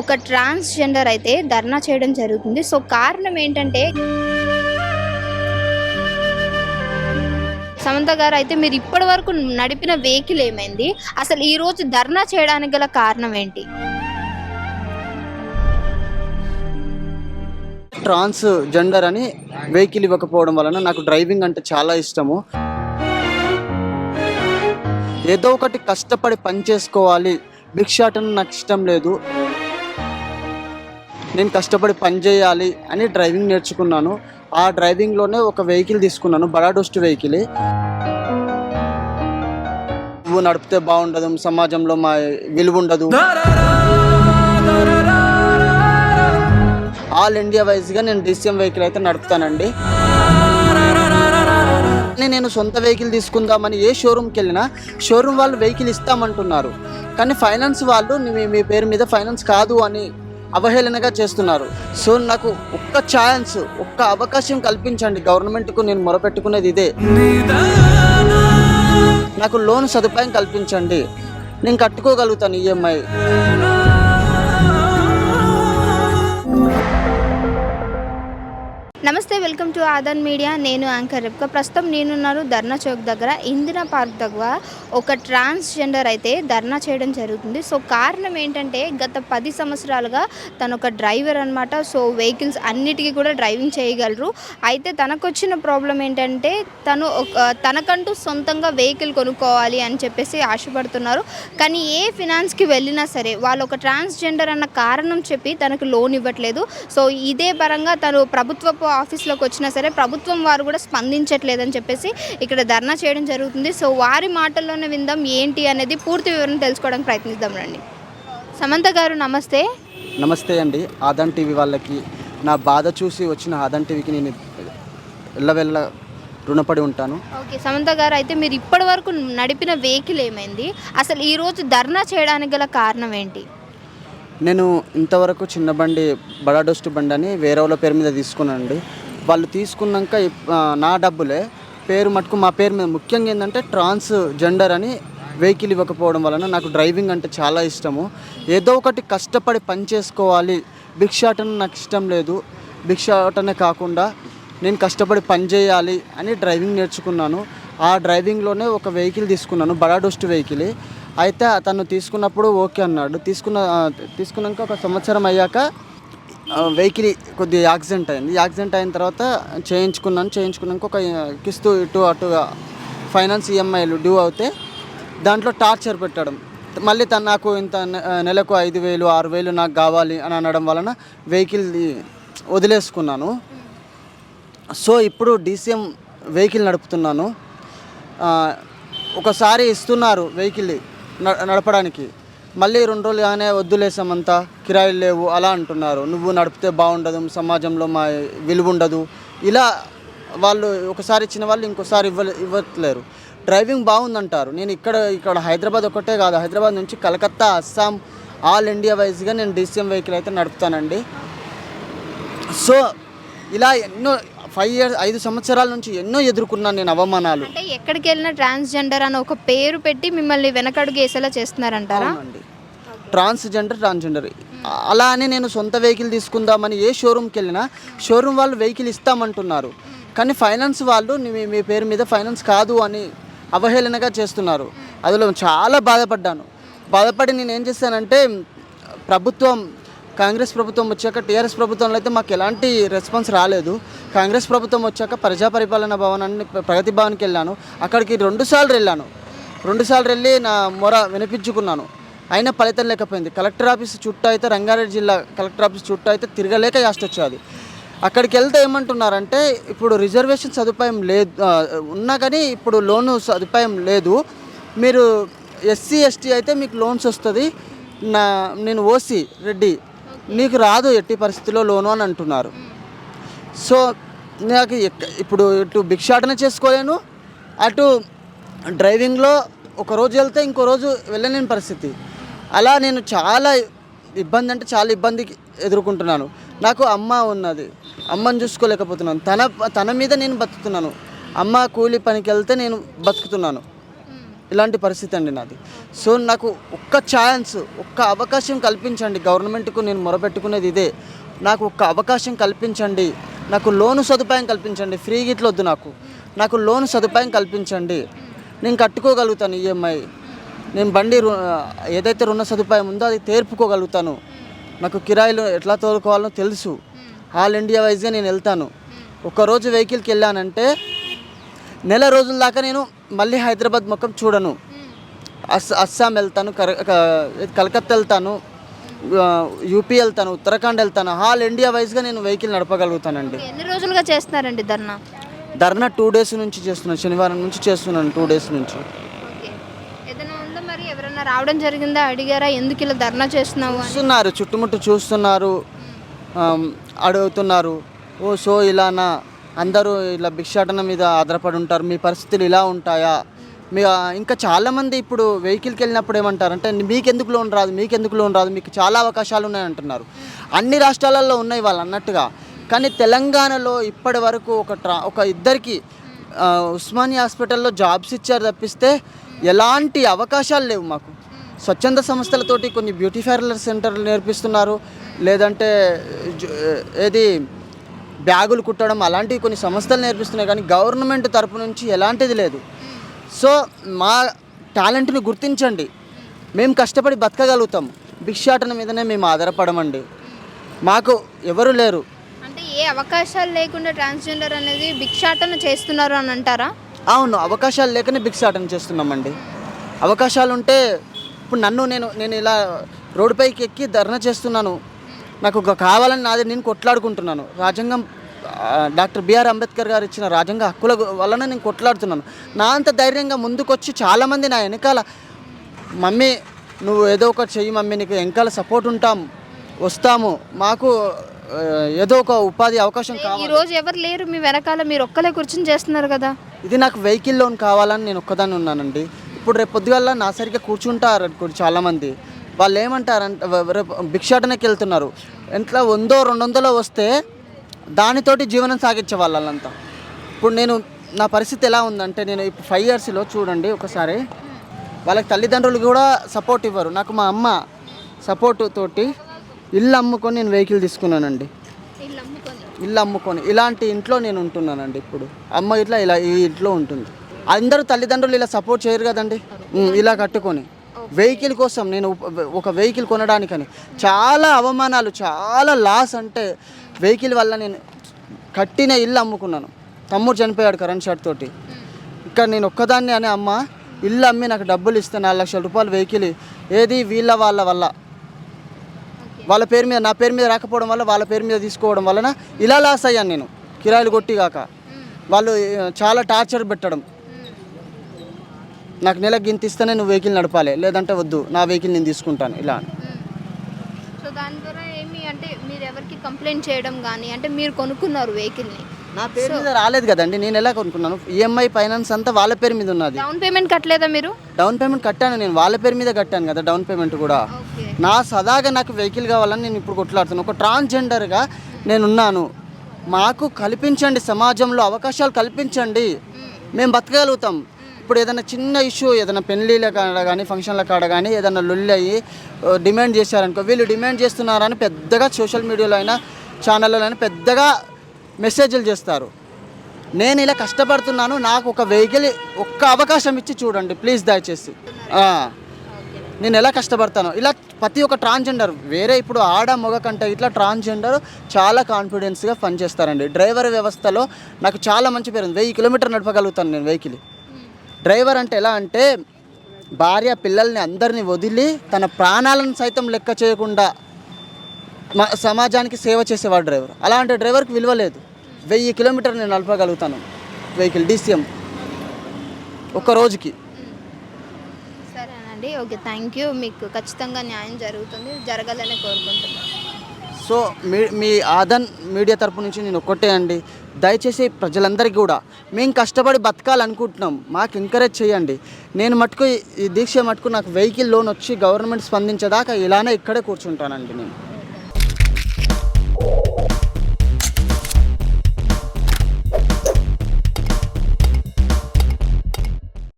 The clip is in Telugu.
ఒక ట్రాన్స్జెండర్ అయితే ధర్నా చేయడం జరుగుతుంది. సో కారణం ఏంటంటే సమంత గారు అయితే మీరు ఇప్పటి వరకు నడిపిన వెహికల్ ఏమైంది? అసలు ఈ రోజు ధర్నా చేయడానికి గల కారణం ఏంటి? ట్రాన్స్ జెండర్ అని వెహికల్ ఇవ్వకపోవడం వలన నాకు డ్రైవింగ్ అంటే చాలా ఇష్టము. ఏదో ఒకటి కష్టపడి పని చేసుకోవాలి. భిక్షాటన నాకు ఇష్టం లేదు. నేను కష్టపడి పని చేయాలి అని డ్రైవింగ్ నేర్చుకున్నాను. ఆ డ్రైవింగ్లోనే ఒక వెహికల్ తీసుకున్నాను బడాడోస్ట్ వెహికల్. నువ్వు నడిపితే బాగుండదు సమాజంలో మా విలువ ఉండదు ఆల్ ఇండియా వైజ్గా నేను డిసిఎం వెహికల్ అయితే నడుపుతానండి. నేను సొంత వెహికల్ తీసుకుందామని ఏ షోరూమ్కి వెళ్ళినా షోరూమ్ వాళ్ళు వెహికల్ ఇస్తామంటున్నారు. కానీ ఫైనాన్స్ వాళ్ళు మీ మీ పేరు మీద ఫైనాన్స్ కాదు అని అవహేళనగా చేస్తున్నారు. సో నాకు ఒక్క ఛాన్స్ ఒక్క అవకాశం కల్పించండి. గవర్నమెంట్కు నేను మొరపెట్టుకునేది ఇదే. నాకు లోన్ సదుపాయం కల్పించండి. నేను కట్టుకోగలుగుతాను EMI welcome to Aadan media. నేను యాంకర్ రెప్కా. ప్రస్తుతం నేనున్నాను ధర్నా చౌక్ దగ్గర. ఇందిరా పార్క్ దగ్గర ఒక ట్రాన్స్జెండర్ అయితే ధర్నా చేయడం జరుగుతుంది. సో కారణం ఏంటంటే గత పది సంవత్సరాలుగా తను ఒక డ్రైవర్ అనమాట సో వెహికల్స్ అన్నిటికీ కూడా డ్రైవింగ్ చేయగలరు. అయితే తనకు వచ్చిన ప్రాబ్లం ఏంటంటే తను ఒక తనకంటూ సొంతంగా వెహికల్ కొనుక్కోవాలి అని చెప్పేసి ఆశపడుతున్నారు. కానీ ఏ ఫినాన్స్కి వెళ్ళినా సరే వాళ్ళు ఒక ట్రాన్స్జెండర్ అన్న కారణం చెప్పి తనకు లోన్ ఇవ్వట్లేదు. సో ఇదే పరంగా తను ప్రభుత్వపు ఆఫీస్లో ఆఫీస్లోకి వచ్చినా సరే ప్రభుత్వం వారు కూడా స్పందించట్లేదని చెప్పేసి ఇక్కడ ధర్నా చేయడం జరుగుతుంది. సో వారి మాటల్లోనే విందాం ఏంటి అనేది పూర్తి వివరణ తెలుసుకోవడానికి ప్రయత్నిద్దాం రండి. సమంత గారు నమస్తే. నమస్తే అండి. ఆదన్ టీవీ వాళ్ళకి నా బాధ చూసి వచ్చిన ఆదన్ టీవీకి నేను ఎల్లవెల్ల రుణపడి ఉంటాను. ఓకే సమంత గారు అయితే మీరు ఇప్పటి వరకు నడిపిన వెహికల్ ఏమైంది? అసలు ఈ రోజు ధర్నా చేయడానికి గల కారణం ఏంటి? నేను ఇంతవరకు చిన్న బండి బడాడోస్ట్ బండి అని వేరే వాళ్ళ పేరు మీద తీసుకున్నానండి. వాళ్ళు తీసుకున్నాక నా డబ్బులే. పేరు మటుకు మా పేరు మీద ముఖ్యంగా ఏంటంటే ట్రాన్స్ జెండర్ అని వెహికల్ ఇవ్వకపోవడం వలన నాకు డ్రైవింగ్ అంటే చాలా ఇష్టము. ఏదో ఒకటి కష్టపడి పని చేసుకోవాలి. భిక్షాటన నాకు ఇష్టం లేదు. భిక్షాటనే కాకుండా నేను కష్టపడి పని చేయాలి అని డ్రైవింగ్ నేర్చుకున్నాను. ఆ డ్రైవింగ్లోనే ఒక వెహికల్ తీసుకున్నాను బడాడోస్ట్ వెహికల్. అయితే అతను తీసుకున్నప్పుడు ఓకే అన్నాడు. తీసుకున్న తీసుకున్నాక ఒక సంవత్సరం అయ్యాక వెహికల్ కొద్దిగా యాక్సిడెంట్ అయింది. యాక్సిడెంట్ అయిన తర్వాత చేయించుకున్నాను. చేయించుకున్నాక ఒక కిస్తు ఇటు అటుగా ఫైనాన్స్ ఈఎంఐలు డ్యూ అవుతే దాంట్లో టార్చర్ పెట్టడం. మళ్ళీ తను నాకు ఇంత నెలకు ఐదు వేలు ఆరు వేలు నాకు కావాలి అని అనడం వలన వెహికల్ వదిలేసుకున్నాను. సో ఇప్పుడు డీసీఎం వెహికల్ నడుపుతున్నాను. ఒకసారి ఇస్తున్నారు వెహికల్ న- నడపడానికి. మళ్ళీ రెండు రోజులు కానీ వద్దులేసామంతా కిరాయిలు లేవు అలా అంటున్నారు. నువ్వు నడిపితే బాగుండదు సమాజంలో మా విలువ ఉండదు ఇలా వాళ్ళు ఒకసారి ఇచ్చిన వాళ్ళు ఇంకోసారి ఇవ్వ ఇవ్వట్లేరు. డ్రైవింగ్ బాగుందంటారు. నేను ఇక్కడ ఇక్కడ హైదరాబాద్ ఒకటే కాదు హైదరాబాద్ నుంచి కలకత్తా అస్సాం ఆల్ ఇండియా వైజ్గా నేను డీసీఎం వెహికల్ అయితే నడుపుతానండి. సో ఇలా ఎన్నో ఫైవ్ ఇయర్స్ ఐదు సంవత్సరాల నుంచి ఎన్నో ఎదుర్కొన్నాను నేను అవమానాలు. అంటే ఎక్కడికి వెళ్ళినా ట్రాన్స్జెండర్ అని ఒక పేరు పెట్టి మిమ్మల్ని వెనకడుగు వేసేలా చేస్తున్నారంటారా? అవునండి. Transgender transgender. అలా అని నేను సొంత వెహికల్ తీసుకుందామని ఏ షోరూమ్కి వెళ్ళినా షోరూమ్ వాళ్ళు వెహికల్ ఇస్తామంటున్నారు. కానీ ఫైనాన్స్ వాళ్ళు మీ మీ పేరు మీద ఫైనాన్స్ కాదు అని అవహేళనగా చేస్తున్నారు. అందులో చాలా బాధపడ్డాను. బాధపడి నేను ఏం చేశానంటే ప్రభుత్వం కాంగ్రెస్ ప్రభుత్వం వచ్చాక టీఆర్ఎస్ ప్రభుత్వంలో అయితే మాకు ఎలాంటి రెస్పాన్స్ రాలేదు. కాంగ్రెస్ ప్రభుత్వం వచ్చాక ప్రజా పరిపాలన భవనాన్ని ప్రగతి భవన్కి వెళ్ళాను. అక్కడికి రెండుసార్లు వెళ్ళాను. రెండుసార్లు వెళ్ళి నా మొర వినిపించుకున్నాను. అయినా ఫలితం లేకపోయింది. కలెక్టర్ ఆఫీస్ చుట్టూ అయితే రంగారెడ్డి జిల్లా కలెక్టర్ ఆఫీస్ చుట్టూ అయితే తిరగలేక యాస్ట్ వచ్చేది. అక్కడికి వెళ్తే ఏమంటున్నారంటే ఇప్పుడు రిజర్వేషన్ సదుపాయం లేదు ఉన్నా కానీ ఇప్పుడు లోను సదుపాయం లేదు. మీరు ఎస్సీ ఎస్టీ అయితే మీకు లోన్స్ వస్తుంది. నా నేను ఓసీ రెడ్డి నీకు రాదు ఎట్టి పరిస్థితిలో లోను అని అంటున్నారు. సో నాకు ఇప్పుడు ఇటు భిక్షాటన చేసుకోలేను అటు డ్రైవింగ్లో ఒక రోజు వెళ్తే ఇంకో రోజు వెళ్ళలేని పరిస్థితి. అలా నేను చాలా ఇబ్బంది అంటే చాలా ఇబ్బందికి ఎదుర్కొంటున్నాను. నాకు అమ్మ ఉన్నది అమ్మని చూసుకోలేకపోతున్నాను. తన తన మీద నేను బతుకుతున్నాను. అమ్మ కూలి పనికి వెళ్తే నేను బతుకుతున్నాను. ఇలాంటి పరిస్థితి అండి నాది. సో నాకు ఒక్క ఛాన్స్ ఒక్క అవకాశం కల్పించండి. గవర్నమెంట్కు నేను మొరపెట్టుకునేది ఇదే. నాకు ఒక్క అవకాశం కల్పించండి. నాకు లోను సదుపాయం కల్పించండి. ఫ్రీ గిట్లు వద్దు నాకు. నాకు లోను సదుపాయం కల్పించండి. నేను కట్టుకోగలుగుతాను ఈఎంఐ. నేను బండి రు- ఏదైతే రుణ సదుపాయం ఉందో అది తేర్పుకోగలుగుతాను. నాకు కిరాయిలు ఎట్లా తోలుకోవాలో తెలుసు. ఆల్ ఇండియా వైజ్గా నేను వెళ్తాను. ఒకరోజు వెహికల్కి వెళ్ళానంటే నెల రోజుల దాకా నేను మళ్ళీ హైదరాబాద్ ముఖం చూడను. అస్ అస్సాం వెళ్తాను కలకత్తా వెళ్తాను యూపీ వెళ్తాను ఉత్తరాఖండ్ వెళ్తాను. ఆల్ ఇండియా వైజ్గా నేను వెహికల్ నడపగలుగుతానండి. ఎన్ని రోజులుగా చేస్తున్నారండి ధర్నా? ధర్నా టూ డేస్ నుంచి చేస్తున్నాను శనివారం నుంచి చేస్తున్నాను టూ డేస్ నుంచి. ఎవరైనా రావడం జరిగిందా? అడిగారా? ఎందుకు ఇలా ధర్నా చేస్తున్నావు చూస్తున్నారు చుట్టుముట్టు చూస్తున్నారు అడుగుతున్నారు. ఓ సో ఇలానా? అందరూ ఇలా భిక్షాటన మీద ఆధారపడి ఉంటారు. మీ పరిస్థితులు ఇలా ఉంటాయా? మీ ఇంకా చాలామంది ఇప్పుడు వెహికల్కి వెళ్ళినప్పుడు ఏమంటారు? అంటే మీకెందుకు లోన్ రాదు? మీకెందుకు లోన్ రాదు? మీకు చాలా అవకాశాలు ఉన్నాయి అంటున్నారు. అన్ని రాష్ట్రాలలో ఉన్నాయి వాళ్ళు అన్నట్టుగా. కానీ తెలంగాణలో ఇప్పటి వరకు ఒక ట్రా ఒక ఇద్దరికి ఆ, ఉస్మానియా హాస్పిటల్లో జాబ్స్ ఇచ్చారు తప్పిస్తే ఎలాంటి అవకాశాలు లేవు మాకు. స్వచ్ఛంద సంస్థలతోటి కొన్ని బ్యూటీ పార్లర్ సెంటర్లు నేర్పిస్తున్నారు. లేదంటే ఏది బ్యాగులు కుట్టడం అలాంటివి కొన్ని సంస్థలు నేర్పిస్తున్నాయి కానీ గవర్నమెంట్ తరపు నుంచి ఎలాంటిది లేదు. సో మా టాలెంట్ని గుర్తించండి. మేము కష్టపడి బతకగలుగుతాం. భిక్షాటన మీదనే మేము ఆధారపడమండి. మాకు ఎవరు లేరు. అంటే ఏ అవకాశాలు లేకుండా ట్రాన్స్జెండర్ అనేది భిక్షాటన చేస్తున్నారు అని అంటారా? అవును అవకాశాలు లేకనే భిక్షాటన చేస్తున్నామండి. అవకాశాలు ఉంటే ఇప్పుడు నన్ను నేను నేను ఇలా రోడ్డుపైకి ఎక్కి ధర్నా చేస్తున్నాను. నాకు ఒక కావాలని నాది నేను కొట్లాడుకుంటున్నాను. రాజ్యాంగం డాక్టర్ బిఆర్ అంబేద్కర్ గారు ఇచ్చిన రాజ్యాంగ హక్కుల వలన నేను కొట్లాడుతున్నాను. నా అంత ధైర్యంగా ముందుకొచ్చి చాలామంది నా వెనకాల మమ్మీ నువ్వు ఏదో ఒకటి చెయ్యి మమ్మీ నీకు వెనకాల సపోర్ట్ ఉంటాం వస్తాము. మాకు ఏదో ఒక ఉపాధి అవకాశం కావాలి. ఈ రోజు ఎవరు లేరు? మీ వెనకాల మీరు ఒక్కలే కూర్చొని చేస్తున్నారు కదా. ఇది నాకు వెహికల్ లోన్ కావాలని నేను ఒక్కదాన్ని ఉన్నానండి. ఇప్పుడు రేపు పొద్దుగాల నా సరిగ్గా కూర్చుంటారు చాలామంది. వాళ్ళు ఏమంటారంటే రేపు భిక్షాటనకి వెళ్తున్నారు. ఎంత వందో రెండు వందలో వస్తే దానితోటి జీవనం సాగించే వాళ్ళంతా. ఇప్పుడు నేను నా పరిస్థితి ఎలా ఉందంటే నేను ఇప్పుడు ఫైవ్ ఇయర్స్లో చూడండి ఒకసారి. వాళ్ళకి తల్లిదండ్రులు కూడా సపోర్ట్ ఇవ్వరు. నాకు మా అమ్మ సపోర్ట్ తోటి ఇల్లు అమ్ముకొని నేను వెహికల్ తీసుకున్నానండి. ఇల్లు అమ్ముకొని? ఇలాంటి ఇంట్లో నేను ఉంటున్నానండి ఇప్పుడు. అమ్మ ఇట్లా ఇలా ఈ ఇంట్లో ఉంటుంది. అందరూ తల్లిదండ్రులు ఇలా సపోర్ట్ చేయరు కదండి. ఇలా కట్టుకొని. వెహికల్ కోసం నేను ఒక వెహికల్ కొనడానికని చాలా అవమానాలు చాలా లాస్ అంటే వెహికల్ వల్ల నేను కట్టిన ఇల్లు అమ్ముకున్నాను. తమ్ముడు చనిపోయాడు కరెంట్ షాట్ తోటి. ఇక్కడ నేను ఒక్కదాన్ని అనే అమ్మ ఇల్లు అమ్మి నాకు డబ్బులు ఇస్తే నాలుగు లక్షల రూపాయలు వెహికల్ ఏది వీళ్ళ వాళ్ళ వల్ల. వాళ్ళ పేరు మీద నా పేరు మీద రాకపోవడం వల్ల వాళ్ళ పేరు మీద తీసుకోవడం వలన ఇలా లాస్ అయ్యాను నేను. కిరాయిలు కొట్టి కాక వాళ్ళు చాలా టార్చర్ పెట్టడం. నాకు నెలకు గింత ఇస్తేనే నువ్వు వెహికల్ నడపాలి లేదంటే వద్దు నా వెహికల్ నేను తీసుకుంటాను ఇలా. సో దాని ద్వారా ఏమి అంటే మీరు ఎవరికి కంప్లైంట్ చేయడం కానీ అంటే మీరు కొనుక్కున్నారు వెహికల్ని. నా పేరు మీద రాలేదు కదండి నేను ఎలా కొనుక్కున్నాను? ఈఎంఐ ఫైనాన్స్ అంతా వాళ్ళ పేరు మీద ఉన్నది. డౌన్ పేమెంట్ కట్టలేదా మీరు? డౌన్ పేమెంట్ కట్టాను నేను వాళ్ళ పేరు మీద కట్టాను కదా డౌన్ పేమెంట్ కూడా. నా సదాగా నాకు వెహికల్ కావాలని నేను ఇప్పుడు కొట్లాడుతున్నాను ఒక ట్రాన్స్జెండర్గా నేనున్నాను మాకు కల్పించండి సమాజంలో అవకాశాలు కల్పించండి. మేము బతకగలుగుతాం. ఇప్పుడు ఏదైనా చిన్న ఇష్యూ ఏదైనా పెళ్ళిళ్ళ కాడ కానీ ఫంక్షన్ల కాడ కానీ ఏదైనా లొల్లి అయ్యి డిమాండ్ చేశారనుకో వీళ్ళు డిమాండ్ చేస్తున్నారని పెద్దగా సోషల్ మీడియాలో అయినా ఛానళ్ళలో అయినా పెద్దగా మెసేజ్లు చేస్తారు. నేను ఇలా కష్టపడుతున్నాను నాకు ఒక వెహికల్ ఒక్క అవకాశం ఇచ్చి చూడండి ప్లీజ్ దయచేసి. నేను ఎలా కష్టపడతాను. ఇలా ప్రతి ఒక్క ట్రాన్స్జెండర్ వేరే ఇప్పుడు ఆడ మగ కంటే ఇట్లా ట్రాన్స్జెండర్ చాలా కాన్ఫిడెన్స్గా పనిచేస్తారండి. డ్రైవర్ వ్యవస్థలో నాకు చాలా మంచి పేరు ఉంది. వెయ్యి కిలోమీటర్ నడపగలుగుతాను నేను వెహికల్. డ్రైవర్ అంటే ఎలా అంటే భార్య పిల్లల్ని అందరినీ వదిలి తన ప్రాణాలను సైతం లెక్క చేయకుండా మా సమాజానికి సేవ చేసేవాడు డ్రైవర్. అలాంటి డ్రైవర్కి విలువ లేదు. వెయ్యి కిలోమీటర్ నేను నడపగలుగుతాను. వెహికల్ డీసీఎం ఒక్క రోజుకి. సరేనండి ఓకే. Thank you. మీకు ఖచ్చితంగా న్యాయం జరుగుతుంది. జరగాలని కోరుకుంటున్నాను. సో మీ మీ ఆదన్ మీడియా తరపు నుంచి నేను ఒక్కటే అండి. దయచేసి ప్రజలందరికీ కూడా మేము కష్టపడి బతకాలనుకుంటున్నాం. మాకు ఎంకరేజ్ చేయండి. నేను మటుకు ఈ- దీక్ష మటుకు నాకు వెహికల్ లోన్ వచ్చి గవర్నమెంట్ స్పందించేదాకా ఇలానే ఇక్కడే కూర్చుంటానండి నేను.